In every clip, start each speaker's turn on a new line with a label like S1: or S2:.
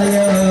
S1: Hare Hare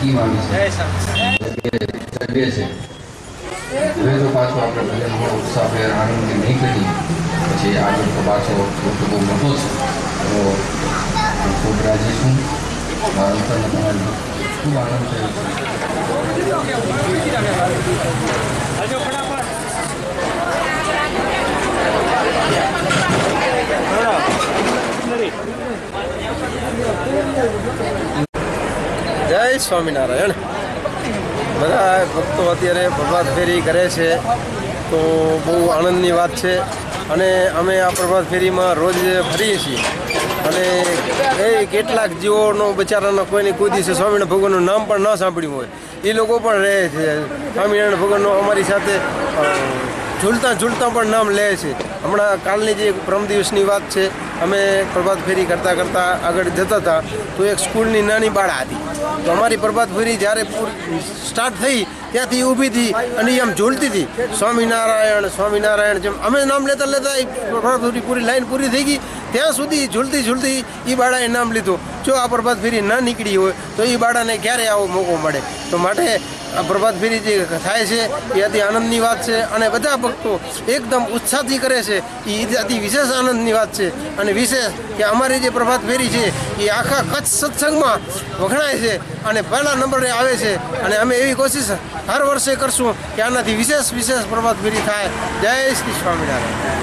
S2: Scheme આવી છે સભ્ય છે. હવે તો પાછો આપણે ભજનમાં ઉત્સાહભેર આનંદથી નહીં કરીએ પછી આગળ તો પાછો ખોટો બહુ મોટો છે. તો હું ખૂબ રાજી છું. મારા તમને તમારી ખૂબ આનંદ થયો છે
S3: જય સ્વામિનારાયણ. બધા ભક્તો અત્યારે પ્રભાત ફેરી કરે છે, તો બહુ આનંદની વાત છે. અને અમે આ પ્રભાત ફેરીમાં રોજ ફરીએ છીએ. અને એ કેટલાક જીવોનો બચારાનો કોઈને કોઈ દિવસે સ્વામિનારાયણ ભગવાનનું નામ પણ ન સાંભળ્યું હોય. એ લોકો પણ રહે છે. સ્વામિનારાયણ ભગવાનનું અમારી સાથે ઝૂલતા ઝૂલતા પણ નામ લે છે. હમણાં કાલની જે પરમ દિવસની વાત છે અમે પ્રભાત ફેરી કરતાં કરતાં આગળ જતા હતા, તો એક સ્કૂલની નાની બાળા હતી. તો અમારી પ્રભાત ફેરી જ્યારે સ્ટાર્ટ થઈ ત્યાંથી ઊભી હતી અને એમ ઝૂલતી હતી. સ્વામિનારાયણ સ્વામિનારાયણ જેમ અમે નામ લેતા લેતા એ પૂરી લાઈન પૂરી થઈ ગઈ. ત્યાં સુધી ઝૂલતી ઝૂલતી એ બાળાએ નામ લીધું. જો આ પ્રભાત ફેરી ના નીકળી હોય, તો એ બાળાને ક્યારે આવો મોકો મળે? તો માટે આ પ્રભાત ફેરી જે થાય છે, એ અતિ આનંદની વાત છે અને બધા ભક્તો એકદમ ઉત્સાહથી કરે છે. એ અતિ વિશેષ આનંદની વાત છે. અને વિશેષ કે અમારી જે પ્રભાત ફેરી છે એ આખા કચ્છ સત્સંગમાં વખણાય છે અને પહેલા નંબરે આવે છે. અને અમે એવી કોશિશ હર વર્ષે કરશું. કે આનાથી વિશેષ વિશેષ પ્રભાત ફેરી થાય. જય શ્રી સ્વામિનારાયણ.